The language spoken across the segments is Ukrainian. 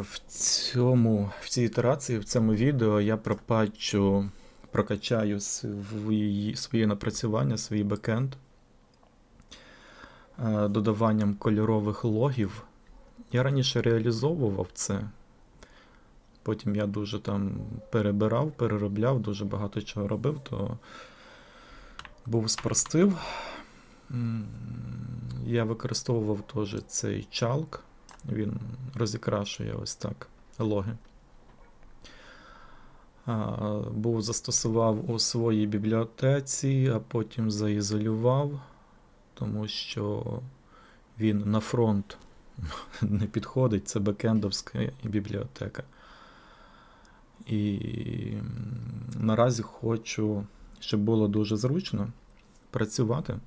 В цьому, в цій ітерації, в цьому відео я пропачу, прокачаю свої, свої напрацювання, свій бекенд е, додаванням кольорових логів. Я раніше реалізовував це. Потім я дуже там перебирав, переробляв, дуже багато чого робив, то був спростив. Я використовував теж цей чалк. Він розікрашує ось так логи. Був застосував у своїй бібліотеці, а потім заізолював, тому що він на фронт не підходить. Це бекендовська бібліотека. І наразі хочу, щоб було дуже зручно працювати,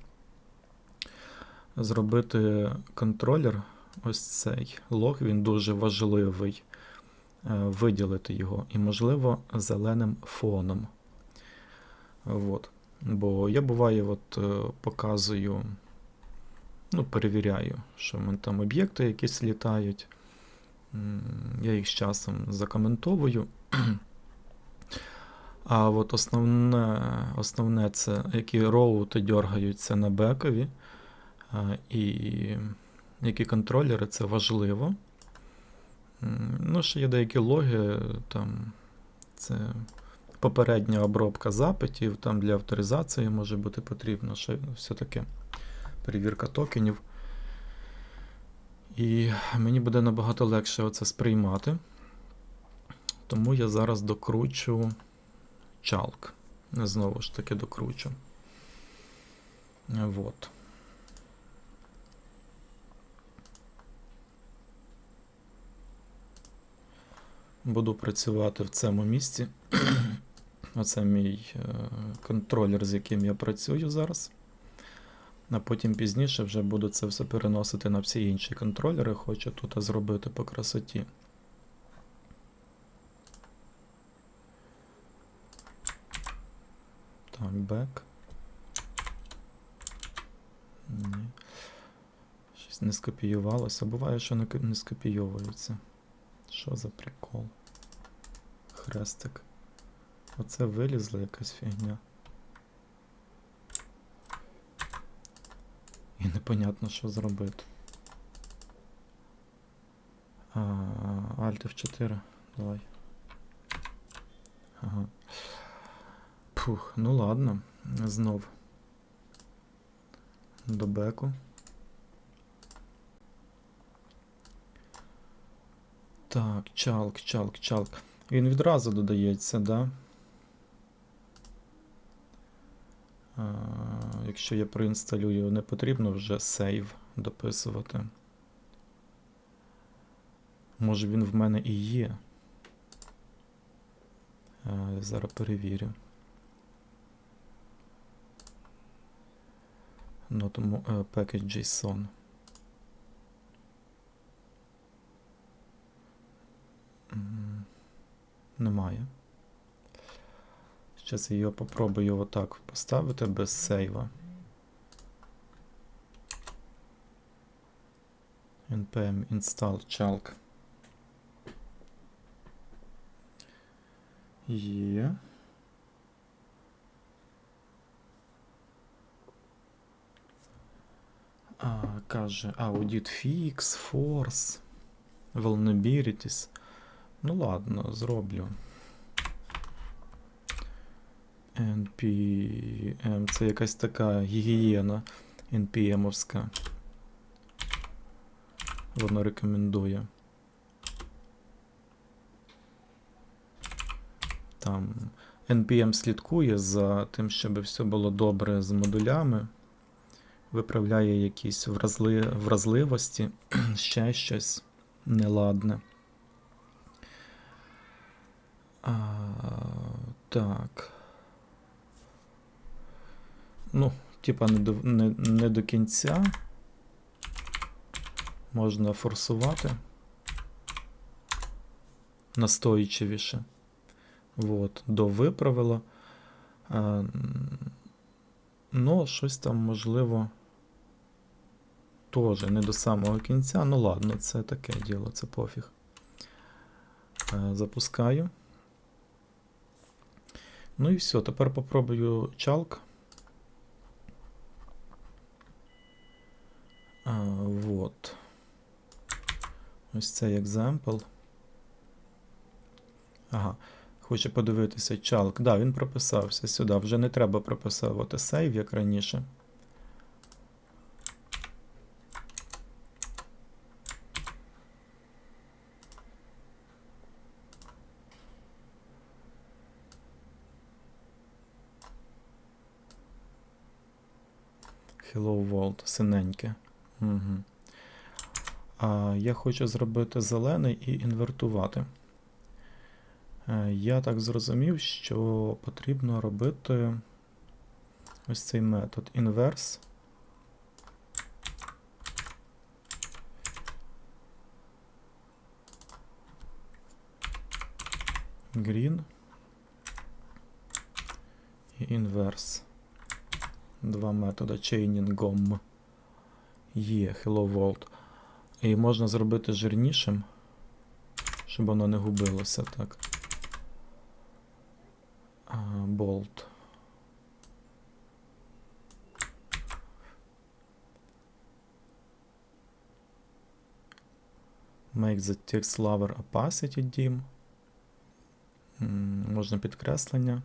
зробити контролер ось цей лог, він дуже важливий. е, Виділити його і, можливо, зеленим фоном. От. Бо я буває, от, е, показую, ну, перевіряю, що в мене там об'єкти якісь літають. Я їх з часом закоментовую. А от основне, основне це, які роути дергаються на бекові. е, І які контролери, це важливо. Ну, ще є деякі логи, там це попередня обробка запитів, там для авторизації може бути потрібно, ще все таке перевірка токенів. І мені буде набагато легше оце сприймати. Тому я зараз докручу чалк. Знову ж таки докручу. Вот. Буду працювати в цьому місці. Оце мій е, контролер, з яким я працюю зараз. А потім пізніше вже буду це все переносити на всі інші контролери. Хочу тут зробити по красоті. Так, бек. Ні. Щось не скопіювалося. Буває, що не, ко- не скопійовується. Що за прикол? Хрестик. Оце вилізла якась фігня. І непонятно, що зробити. А, Alt F4. Давай. Ага. Фух, ну ладно. Знов. До беку. Так, чалк, чалк, чалк. Він відразу додається, да? А, якщо я проінсталюю, не потрібно вже сейв дописувати. Може він в мене і є. А, зараз перевірю. Ну, тому Немає. Зараз я його попробую отак поставити без сейва. npm install chalk. Є. А, каже, audit fix, force, vulnerabilities. Ну ладно, зроблю. NPM. Це якась така гігієна NPM-овська. Воно рекомендує. Там NPM слідкує за тим, щоб все було добре з модулями. Виправляє якісь вразли... вразливості, ще щось неладне. А, так. Ну, типа не до, не, не до кінця. Можна форсувати. Настойчивіше. Вот, до виправила. Ну, щось там можливо. Теж не до самого кінця. Ну ладно, це таке діло, це пофіг. Е, Запускаю. Ну і все, тепер попробую чалк. А, вот. Ось цей екземпл. Ага. Хочу подивитися чалк. Да, він прописався сюди. Вже не треба прописувати сейв, як раніше. Hello World, синеньке. Угу. А я хочу зробити зелений і інвертувати. Е, Я так зрозумів, що потрібно робити ось цей метод inverse. Green і inverse. Два методи chaining Є Hello World. І можна зробити жирнішим, щоб воно не губилося так. Bolt. Make the text lower opacity dim. Можна підкреслення.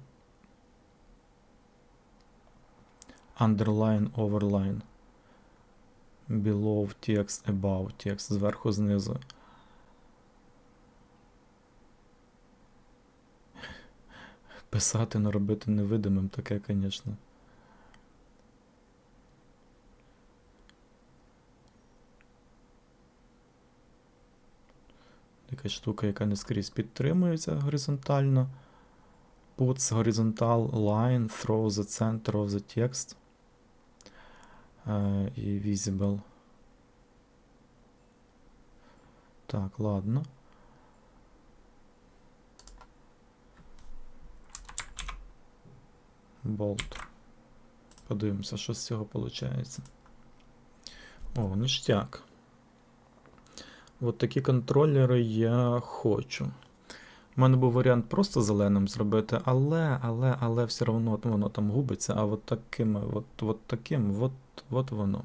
Underline, overline. Below text, above text, зверху знизу. Писати, но робити невидимим таке, звісно. Така штука, яка не скрізь підтримується горизонтально. Puts horizontal line through the center of the text. Е, і visible. Так, ладно. Болт. Подивимося, що з цього виходить. О, ніштяк. От такі контролери я хочу. У мене був варіант просто зеленим зробити, але, але, але все одно воно там губиться, а от таким, от, от таким, от, от воно.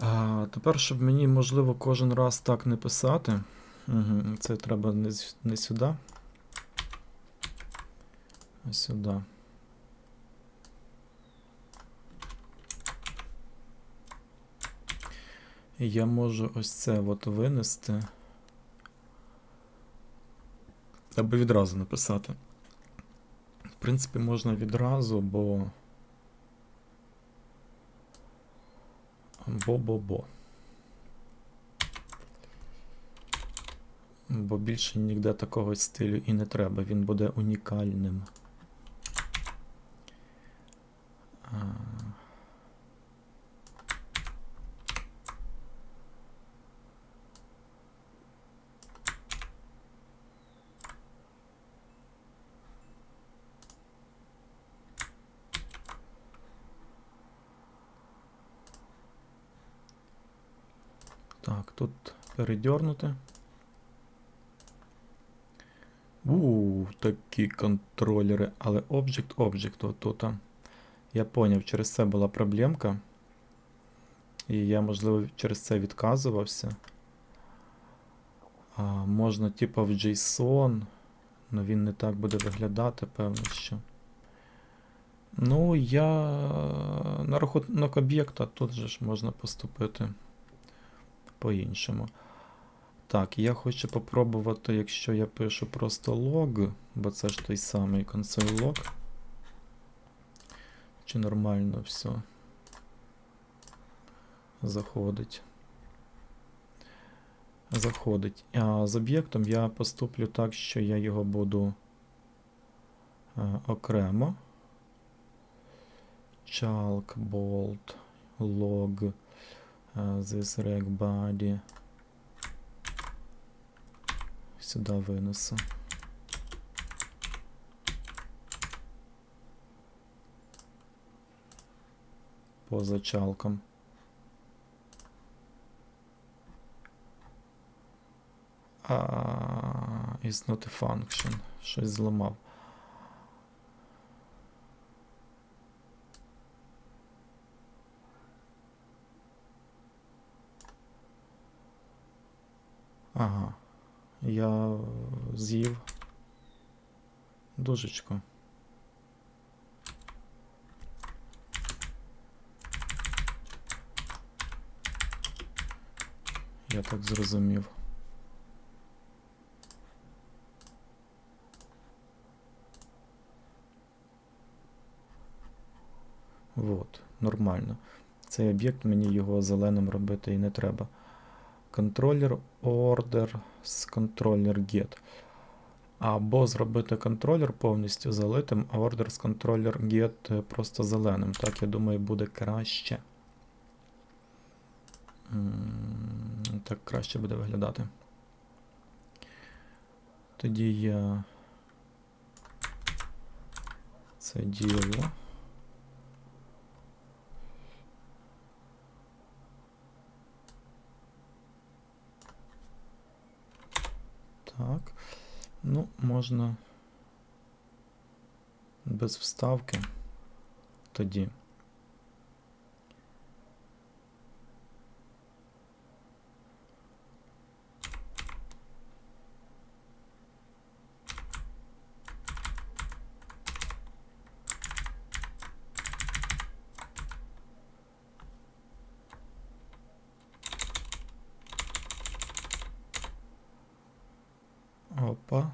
А, Тепер, щоб мені, можливо, кожен раз так не писати. Угу, Це треба не, не сюди. А сюди. Я можу ось це от винести. Або відразу написати. В принципі, можна відразу, бо. Бо-бо-бо. Бо більше ніде такого стилю і не треба, він буде унікальним. А, Так, тут передернути. У, такі контролери, але Object, Object отут. Я поняв, через це була проблемка. І я, можливо, через це відказувався. А, можна, типу, в JSON, але він не так буде виглядати, певно, що. Ну, я на рахунок об'єкта тут же ж можна поступити по-іншому. Так, я хочу попробувати, якщо я пишу просто лог, бо це ж той самий console лог. Чи нормально все заходить. Заходить. А з об'єктом я поступлю так, що я його буду е, окремо. Chalk, bolt, log, е, this reg body. Сюди винесу. Поза чалком. А, is not a function. Щось зламав. Ага. Я з'їв дужечку. Я так зрозумів. Вот, нормально. Цей об'єкт мені його зеленим робити і не треба. Контролер order з контролер get. Або зробити контролер повністю залитим, а ордер з контролер get е, просто зеленим. Так, я думаю, буде краще. Так краще буде виглядати. Тоді я це діло. Так. Ну, можна без вставки тоді. Опа.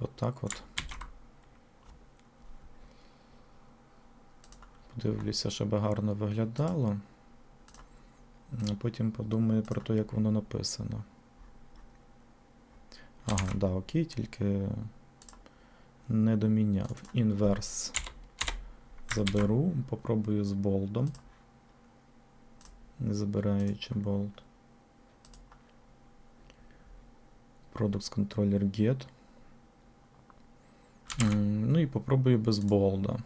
От так от. Подивлюся, щоб гарно виглядало. А потім подумаю про те, як воно написано. Ага, да, окей, тільки не доміняв. Інверс заберу, попробую з болдом. Не забираючи болт. Products Controller Get. Ну і попробую без болда.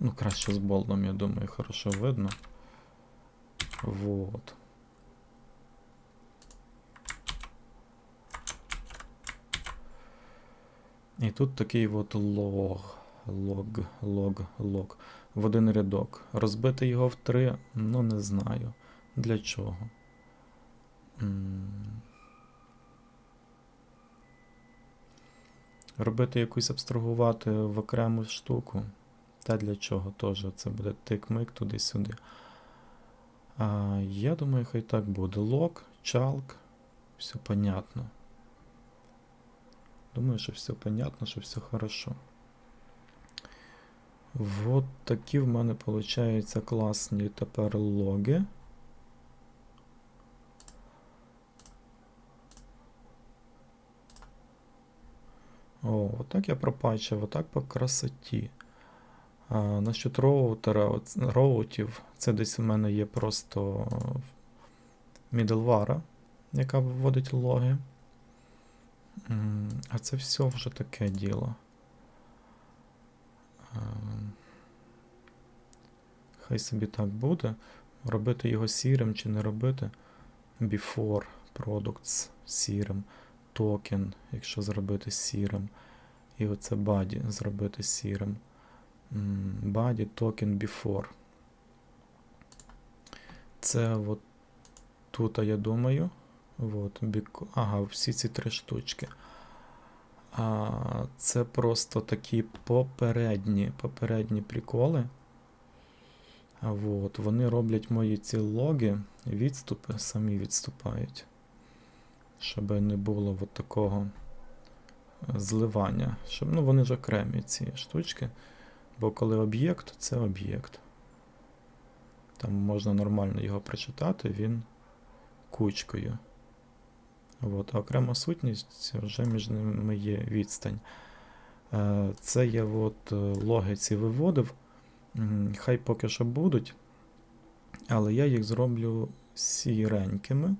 Ну, краще з болдом, я думаю, хорошо видно. Вот. І тут такий от лог, лог, лог, лог. В один рядок. Розбити його в три, ну не знаю. Для чого. Робити якусь абстрагувати в окрему штуку. Та для чого теж це буде тик-мик туди-сюди. А, я думаю, хай так буде. Лог, чалк, все понятно. Думаю, що все понятно, що все хорошо. Вот такі в мене получаються класні тепер логи. О, отак я пропачив, отак по красоті. А, насчет роутера, роутів, це десь у мене є просто middleware, яка вводить логи. А це все вже таке діло. Ем, Хай собі так буде. Робити його сірим чи не робити. Before products сірим. Токен, якщо зробити сірим. І оце body зробити сірим. Body token before. Це от тут, я думаю. Бік... Ага, всі ці три штучки. А, це просто такі попередні, попередні приколи. А вот, вони роблять мої ці логи, відступи, самі відступають. Щоб не було от такого зливання. Щоб, ну, вони ж окремі ці штучки. Бо коли об'єкт, це об'єкт. Там можна нормально його прочитати, він кучкою. От, а окрема сутність вже між ними є відстань. Е, Це я от е, логіці виводив. Хай поки що будуть, але я їх зроблю сіренькими,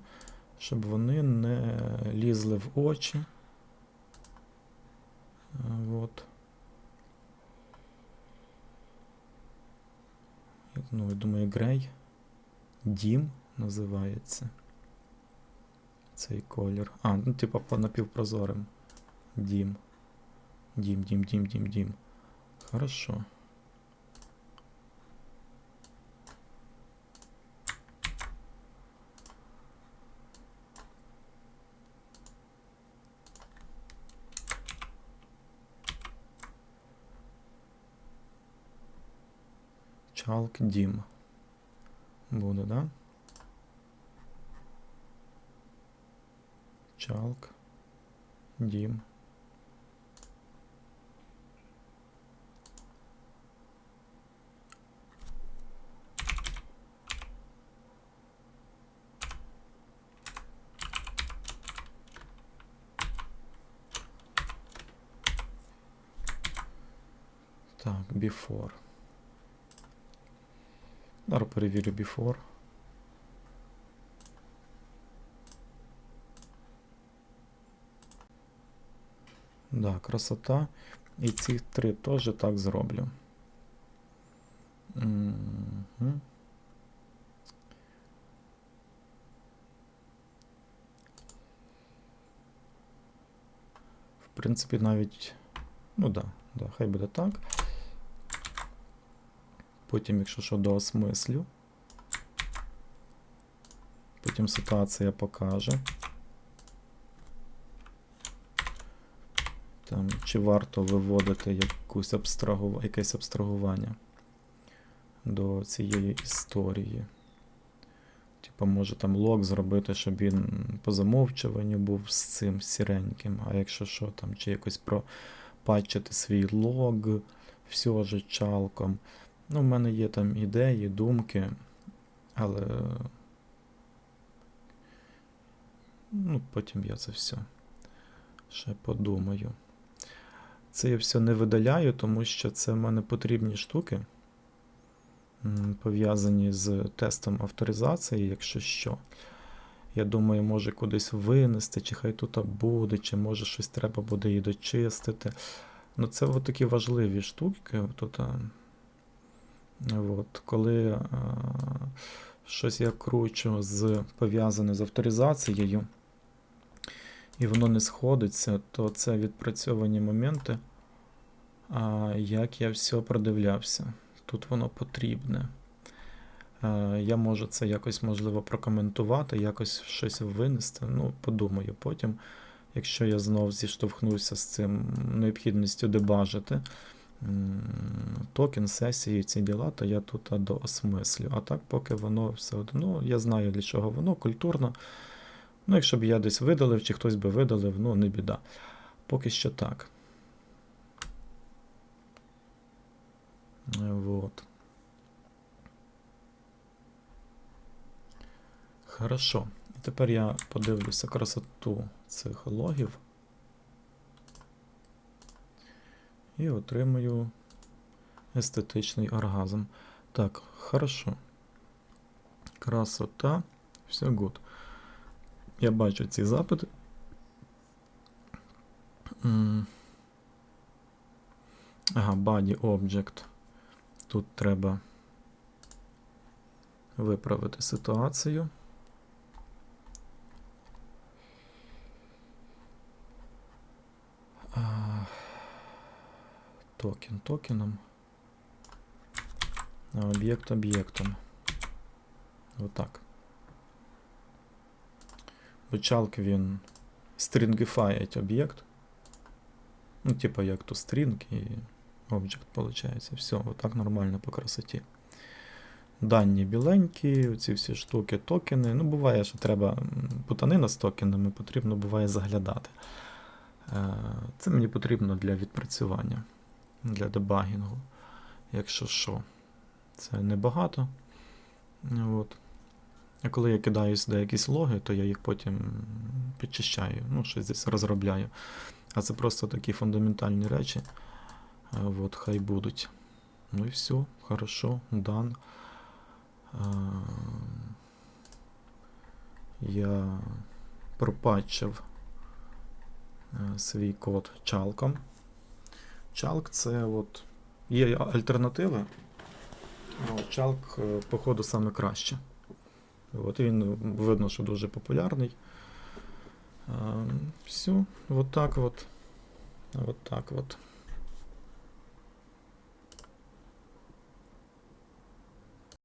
щоб вони не лізли в очі Вот. Ну, я думаю, Грей. Дім називається. Цей колір. А, ну, типа по напівпрозорим. Дім. Дім, дім, дім, дім, дім. Хорошо. Чалк Дім. Буде, да? Чалк. Дім. Так, before. Зараз перевірю before. Да, красота. І ці три теж так зроблю. Мгм. В принципі, навіть. Ну да, да, хай буде так. Потім, якщо що, доосмислю. Потім ситуація покаже. Там, чи варто виводити якусь абстрагу... якесь абстрагування до цієї історії. Типа, може там лог зробити, щоб він по замовчуванню був з цим сіреньким, а якщо що, там, чи якось пропатчити свій лог, все ж чалком. Ну, в мене є там ідеї, думки, але ну, потім я це все ще подумаю. Це я все не видаляю, тому що це в мене потрібні штуки, пов'язані з тестом авторизації, якщо що. Я думаю, може кудись винести, чи хай тут буде, чи може щось треба буде і дочистити. Ну, це от такі важливі штуки. Тут, От, коли а, щось я кручу з пов'язане з авторизацією, і воно не сходиться, то це відпрацьовані моменти, а, як я все продивлявся. Тут воно потрібне. Я можу це якось можливо прокоментувати, якось щось винести. Ну, подумаю потім, якщо я знов зіштовхнуся з цим необхідністю дебажити токен, сесії, ці діла, то я тут доосмислю. А так, поки воно все одно, ну, я знаю для чого воно, культурно. Ну, якщо б я десь видалив, чи хтось би видалив, ну, не біда. Поки що так. Вот. Хорошо. І тепер я подивлюся красоту цих логів. І отримаю естетичний оргазм. Так, хорошо. Красота. Все good. Я бачу ці запити. Ага, body object. Тут треба виправити ситуацію. Токен токеном. Об'єкт об'єктом. Отак. Бочалк він стрінгифаєть об'єкт. Ну, типа як то стрінг і об'єкт виходить. Все, отак нормально по красоті. Дані біленькі, ці всі штуки, токени. Ну, буває, що треба путанина з токенами, потрібно буває заглядати. Е, Це мені потрібно для відпрацювання, для дебагінгу. Якщо що, це небагато. От. А коли я кидаю сюди якісь логи, то я їх потім підчищаю, ну, щось десь розробляю. А це просто такі фундаментальні речі. Е, От, хай будуть. Ну і все, хорошо, дан. Е, Я пропатчив е, свій код чалком. Чалк це от. Є альтернативи. Чалк, походу, саме краще. От він видно, що дуже популярний. Все, от так от. От так от.